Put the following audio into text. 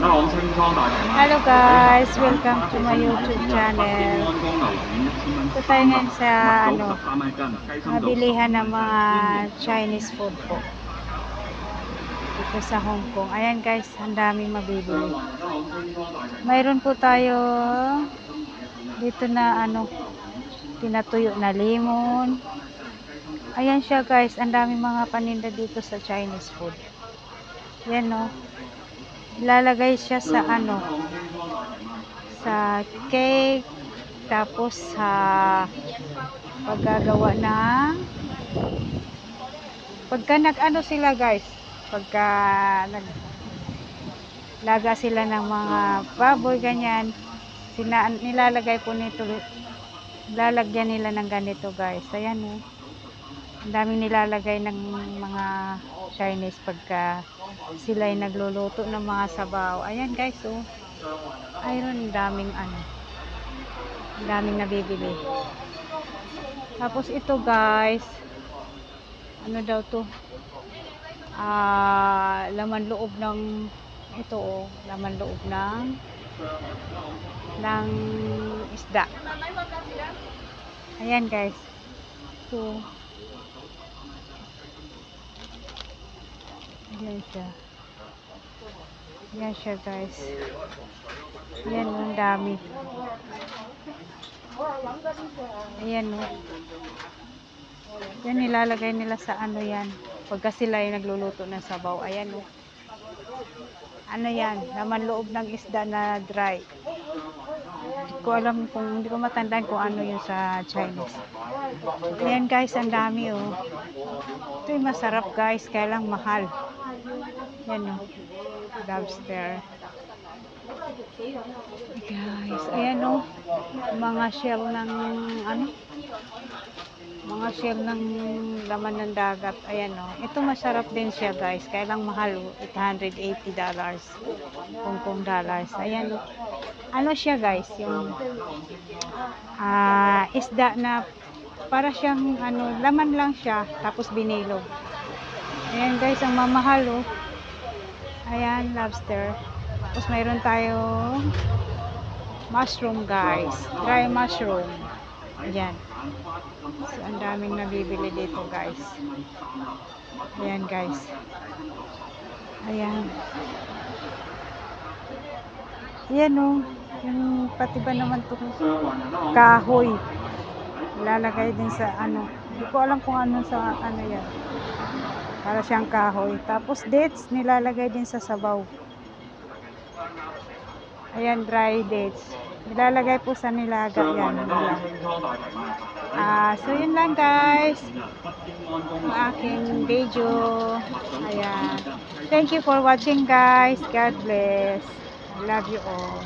Hello guys, welcome to my YouTube channel. Ito tayo ngayon sa ano, mabilihan ng mga Chinese food po. Dito sa Hong Kong. Ayan guys, ang daming mabibili. Mayroon po tayo dito na ano, tinatuyo na lemon. Ayan siya guys, ang daming mga paninda dito sa Chinese food. Yan no. Ilalagay siya sa ano, sa cake, tapos sa paggagawa ng pagka nag ano sila guys, pagka nag laga sila ng mga baboy ganyan, sina, nilalagay po nito lalagyan nila ng ganito guys. Ayan oh. Ang daming nilalagay ng mga Chinese pagka sila ay nagluluto ng mga sabaw. Ayan guys, oh. Ayun, daming ano. Daming nabibili. Tapos ito guys, ano daw to? Ah, laman loob ng ito oh, laman loob ng ng isda. Ayan guys. So, Ayan siya. Ayan siya guys. Ayan oh, ang dami. Ayan o. Yan nilalagay nila sa ano yan. Pagka sila ay nagluluto ng sabaw. Ayan o. Ano yan? Laman loob ng isda na dry. Hindi ko alam kung, hindi ko matandaan kung ano yun sa Chinese. Ayan guys, ang dami oh. Ito yung masarap guys, kaya lang mahal. Yan o. Lobster. Guys, ayan o. Mga shell ng ano? Mga shell ng laman ng dagat. Ayan o. Ito masarap din siya guys. Kaya lang mahal. oh. $880 dollars. Hong Kong dollars. Ayan o. Ano siya guys? Yung ah isda na para siyang ano, laman lang siya. Tapos binilog. Ayan guys, ang mamahal oh. Ayan, lobster. Tapos mayroon tayong mushroom guys. Dry mushroom. Ayan. So, ang daming nabibili dito guys. Ayan guys. Ayan. Ayan oh. Yung pati ba naman to kahoy. Ilalagay din sa ano. Hindi ko alam kung ano sa ano yan. Para siyang kahoy. Tapos dates, nilalagay din sa sabaw. Ayan, dry dates. Nilalagay po sa nilaga yan. Ah, so, yun lang guys. Ang aking video. Ayan. Thank you for watching guys. God bless. I love you all.